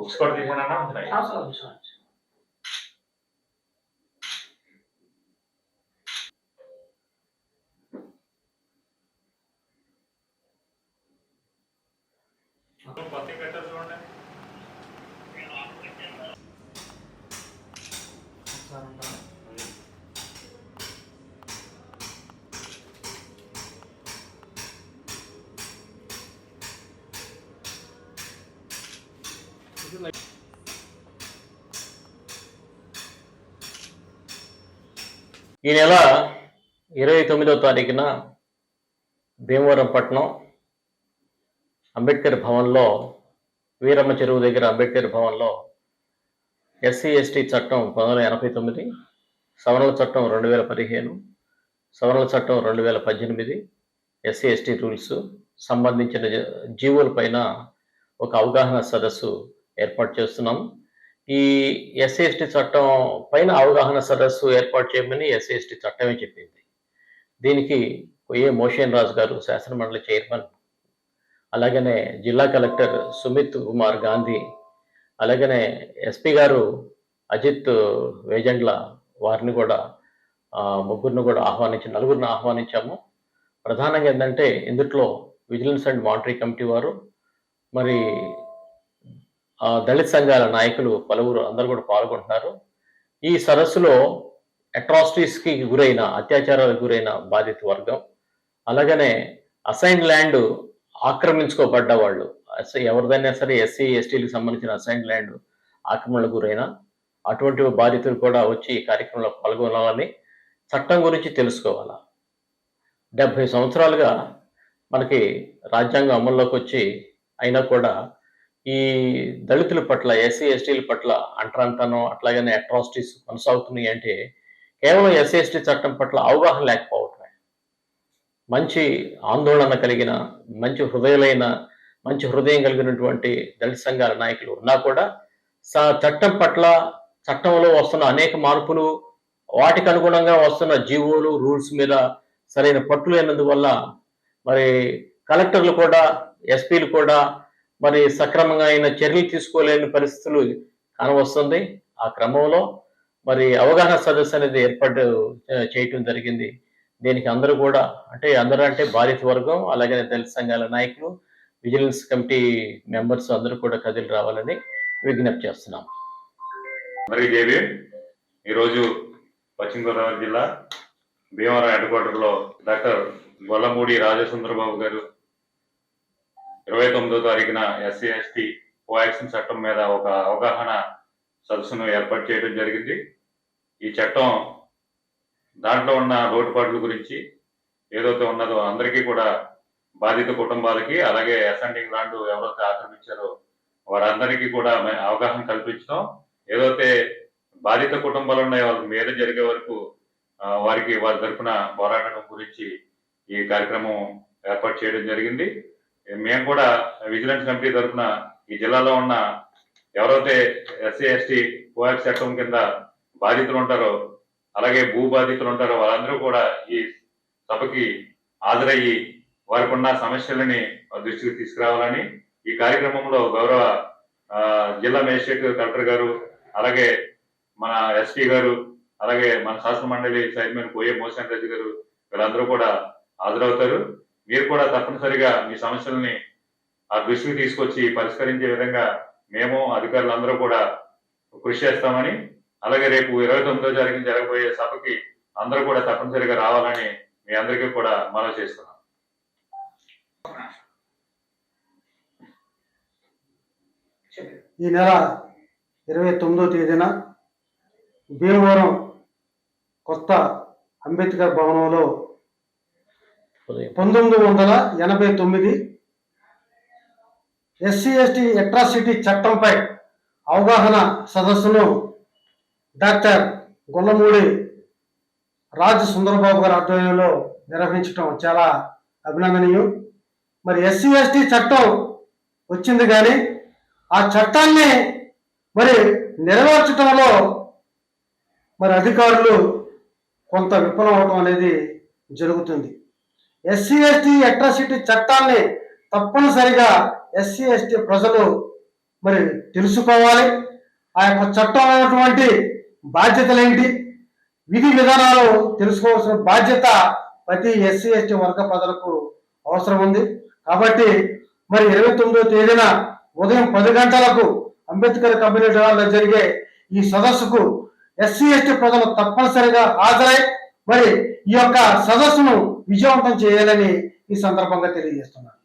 Books కూడా తీసుకున్నా ఉన్నాయి అవసరం అవసరం ఈ నెల ఇరవై తొమ్మిదో తారీఖున భీమవరం పట్టణం అంబేద్కర్ భవన్లో వీరమ్మ చెరువు దగ్గర అంబేద్కర్ భవన్లో ఎస్సీ ఎస్టీ చట్టం పంతొమ్మిది వందల ఎనభై తొమ్మిది సవరణ చట్టం రెండు వేల పదిహేను సవరణ చట్టం రెండు వేల పద్దెనిమిది ఎస్సీ ఎస్టీ రూల్స్ సంబంధించిన జ- జీవోలపైన ఒక అవగాహన సదస్సు ఏర్పాటు చేస్తున్నాం. ఈ ఎస్సీ ఎస్టీ చట్టం పైన అవగాహన సదస్సు ఏర్పాటు చేయమని ఎస్సీ ఎస్టీ చట్టమే చెప్పింది. దీనికి ఏ మోషన్ రాజు గారు శాసనమండలి చైర్మన్ అలాగనే జిల్లా కలెక్టర్ సుమిత్ కుమార్ గాంధీ అలాగనే ఎస్పీ గారు అజిత్ వేజండ్ల వారిని కూడా ముగ్గురిని కూడా ఆహ్వానించి నలుగురిని ఆహ్వానించాము. ప్రధానంగా ఏంటంటే ఇందుట్లో విజిలెన్స్ అండ్ మానిటరీ కమిటీ వారు మరి దళిత సంఘాల నాయకులు పలువురు అందరూ కూడా పాల్గొంటున్నారు. ఈ సరస్సులో అట్రాసిటీస్కి గురైన అత్యాచారాలకు గురైన బాధిత వర్గం అలాగనే అసైన్ ల్యాండ్ ఆక్రమించుకోబడ్డ వాళ్ళు ఎవరిదైనా సరే ఎస్సీ ఎస్టీలకు సంబంధించిన అసైన్ ల్యాండ్ ఆక్రమణలకు గురైన అటువంటి బాధితులు కూడా వచ్చి ఈ కార్యక్రమంలో పాల్గొనాలని చట్టం గురించి తెలుసుకోవాలి? డెబ్భై సంవత్సరాలుగా మనకి రాజ్యాంగం అమల్లోకి వచ్చి అయినా కూడా ఈ దళితుల పట్ల ఎస్సీ ఎస్టీల పట్ల అంటరాంతనం అట్లాగనే అట్రాసిటీస్ కొనసాగుతున్నాయి అంటే కేవలం ఎస్సీ ఎస్టీ చట్టం పట్ల అవగాహన లేకపోవటమే. మంచి ఆందోళన కలిగిన మంచి హృదయలైన మంచి హృదయం కలిగినటువంటి దళిత సంఘాల నాయకులు ఉన్నా కూడా స- చట్టం పట్ల చట్టంలో వస్తున్న అనేక మార్పులు వాటికి అనుగుణంగా వస్తున్న జీవోలు రూల్స్ మీద సరైన పట్టు లేనందువల్ల మరి కలెక్టర్లు కూడా ఎస్పీలు కూడా మరి సక్రమంగా ఆయన చర్యలు తీసుకోలేని పరిస్థితులు కనవస్తుంది. ఆ క్రమంలో మరి అవగాహన సదస్సు అనేది ఏర్పాటు చేయటం జరిగింది. దీనికి అందరూ కూడా అంటే అందరూ అంటే బాధిత వర్గం అలాగే దళిత సంఘాల నాయకులు విజిలెన్స్ కమిటీ మెంబర్స్ అందరూ కూడా కదిలి రావాలని విజ్ఞప్తి చేస్తున్నాం. మరి దేవి ఈరోజు పశ్చిమ గోదావరి జిల్లా భీమవరం హెడ్ క్వార్టర్లో డాక్టర్ గొల్లమూడి రాజసుందరబాబు గారు ఇరవై తొమ్మిదో తారీఖున ఎస్సీ ఎస్టీ కోయాక్సిన్ చట్టం మీద ఒక అవగాహన సదస్సును ఏర్పాటు చేయడం జరిగింది. ఈ చట్టం దాంట్లో ఉన్న లోటుపాట్ల గురించి ఏదైతే ఉన్నదో అందరికీ కూడా బాధిత కుటుంబాలకి అలాగే అసెండింగ్ ల్యాండ్ ఎవరైతే ఆక్రమించారో వారందరికీ కూడా అవగాహన కల్పించడం. ఏదైతే బాధిత కుటుంబాలు ఉన్నాయో వాళ్ళ మీద జరిగే వరకు వారికి వారి తరఫున పోరాటం గురించి ఈ కార్యక్రమం ఏర్పాటు చేయడం జరిగింది. మేము కూడా విజిలెన్స్ కమిటీ తరఫున ఈ జిల్లాలో ఉన్న ఎవరైతే ఎస్సీ ఎస్టీ కోయాక్స్ చట్టం కింద బాధితులు ఉంటారో అలాగే భూ బాధితులు ఉంటారో వాళ్ళందరూ కూడా ఈ సభకి హాజరయ్యి వారికి ఉన్న సమస్యలని దృష్టికి తీసుకురావాలని ఈ కార్యక్రమంలో గౌరవ జిల్లా మేజిస్ట్రేట్ కలెక్టర్ గారు అలాగే మన ఎస్పీ గారు అలాగే మన శాసన మండలి చైర్మన్ పోయే మోసన్ రెడ్డి గారు వీళ్ళందరూ కూడా హాజరవుతారు. మీరు కూడా తప్పనిసరిగా మీ సమస్యల్ని ఆ దృష్టికి తీసుకొచ్చి పరిష్కరించే విధంగా మేము అధికారులందరూ కూడా కృషి చేస్తామని అలాగే రేపు ఇరవై తొమ్మిదో జరిగిన జరగబోయే సభకి అందరూ కూడా తప్పనిసరిగా రావాలని మీ అందరికీ కూడా మనవి చేస్తున్నాం. ఈ నెల ఇరవై తొమ్మిదో తేదీన భీమవరం కొత్త అంబేద్కర్ భవనంలో పంతొమ్మిది వందల ఎనభై తొమ్మిది ఎస్సీ ఎస్టీ అట్రాసిటీ చట్టంపై అవగాహన సదస్సును డాక్టర్ గొల్లమూడి రాజు సుందరబాబు గారి ఆధ్వర్యంలో నిర్వహించడం చాలా అభినందనీయం. మరి ఎస్సీ ఎస్టీ చట్టం వచ్చింది కానీ ఆ చట్టాన్ని మరి నెరవేర్చడంలో మరి అధికారులు కొంత విఫలం అవడం అనేది జరుగుతుంది. ఎస్సీ ఎస్టీ అట్రాసిటీ చట్టాన్ని తప్పనిసరిగా ఎస్సీ ఎస్టీ ప్రజలు మరి తెలుసుకోవాలి. ఆ యొక్క చట్టం అయినటువంటి బాధ్యతలు ఏంటి విధి విధానాలు తెలుసుకోవాల్సిన బాధ్యత ప్రతి ఎస్సీ ఎస్టీ వర్గ ప్రజలకు అవసరం ఉంది. కాబట్టి మరి ఇరవై తొమ్మిదో తేదీన ఉదయం పది గంటలకు అంబేద్కర్ కమ్యూనిటీ హాల్లో జరిగే ఈ సదస్సుకు ఎస్సీ ఎస్టీ ప్రజలు తప్పనిసరిగా హాజరై మరి ఈ యొక్క సదస్సును విజయవంతం చేయాలని ఈ సందర్భంగా తెలియజేస్తున్నాను.